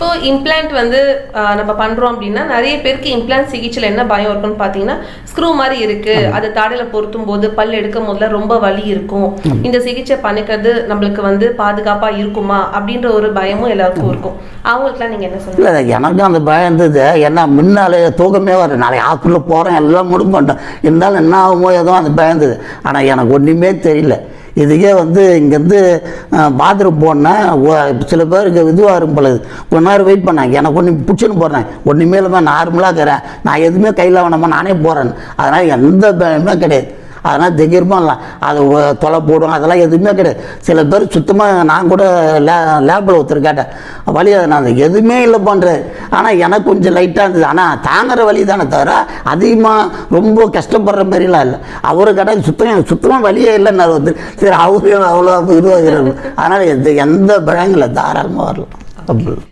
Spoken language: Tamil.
இப்போ இம்ப்ளான்ட் வந்து நம்ம பண்றோம் அப்படின்னா நிறைய பேருக்கு இம்ப்ளான்ட் சிகிச்சையில் என்ன பயம் இருக்குன்னு பார்த்தீங்கன்னா ஸ்க்ரூ மாதிரி இருக்கு. அது தாடையில பொருத்தும் போது பல் எடுக்கும் போதுல ரொம்ப வலி இருக்கும். இந்த சிகிச்சை பண்ணிக்கிறது நம்மளுக்கு வந்து பாதுகாப்பா இருக்குமா? அப்படின்ற ஒரு பயமும் எல்லாருக்கும் இருக்கும். அவங்களுக்குலாம் நீங்க என்ன சொல்லுங்க இல்லை எனக்கும் அந்த பயம் இருந்தது. ஏன்னா முன்னாலே தூக்கமே வரும் நாளைக்கு ஹாஸ்பிட்டலில் போகிறேன் எல்லாம் முடிக்க மாட்டேன் இருந்தாலும் என்ன ஆகுமோ ஏதோ அந்த பயம் இருந்தது. ஆனால் எனக்கு ஒன்றுமே தெரியல. இதுக்கே வந்து இங்கேருந்து பாத்ரூம் போனேன் சில பேருக்கு இதுவாக இருக்கும் பொழுது கொஞ்ச நேரம் வெயிட் பண்ணேன் எனக்கு ஒன்று பிடிச்சின்னு போடுறேன் ஒன்றுமே இல்லாமல் நார்மலாக இருக்கிறேன். நான் எதுவுமே கையில் வேணாமா நானே போகிறேன் அதனால் எந்த பயமே கிடையாது. அதனால் தைரியமாக இல்லை. அது தொலை போடும். அதெல்லாம் எதுவுமே கிடையாது. சில பேர் சுத்தமாக நான் கூட லே லேபில் ஒருத்தர் கேட்டேன். வலி நான் எதுவுமே இல்லை பண்ணுறேன் ஆனால் எனக்கு கொஞ்சம் லைட்டாக இருந்தது. ஆனால் தாங்குற வழி தானே தவிர அதிகமாக ரொம்ப கஷ்டப்படுற மாதிரிலாம் இல்லை. அவரு கடை சுத்தம் சுத்தமாக வழியே இல்லைன்னு ஒருத்தர் சரி அவரு அவ்வளோ இதுவாகிறாரு. அதனால் எந்த எந்த பழங்களும் தாராளமாக வரலாம். அப்படி